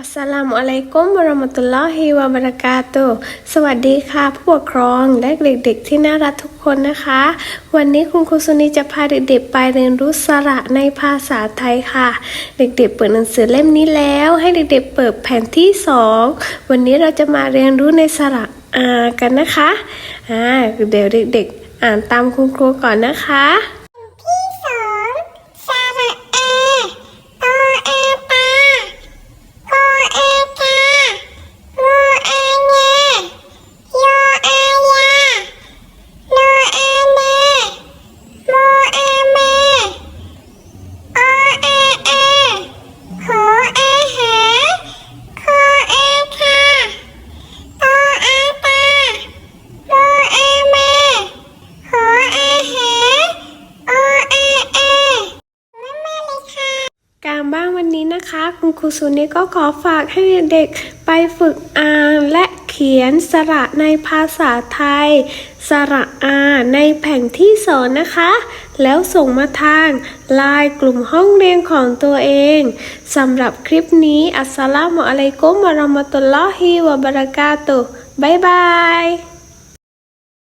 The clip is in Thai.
อัสสลามุอะลัยกุมวะเรมตุลลอฮิวะบรากาตุสวัสดีค่ะ ผู้ปกครองและเด็กๆ ที่น่ารักทุกคนนะคะ วันนี้คุณครูสุนีจะพาเด็กๆ ไปเรียนรู้สระในภาษาไทยค่ะ เด็กๆ เปิดหนังสือเล่มนี้แล้ว ให้เด็กๆ เปิดแผ่นที่สองวันนี้เราจะมาเรียนรู้ในสระอากันนะคะอ่าเดี๋ยวเด็กๆ อ่านตามคุณครูก่อนนะคะารบ้านวันนี้นะคะ คุณครูสุนีก็ขอฝากให้เด็กๆไปฝึกอ่านและเขียนสระในภาษาไทย สระอาในแผ่นที่สอนนะคะ แล้วส่งมาทางไลน์กลุ่มห้องเรียนของตัวเองสำหรับคลิปนี้อัสสลามุอะลัยกุมวะราะมะตุลลอฮิวะบะเราะกาตุบ๊ายบาย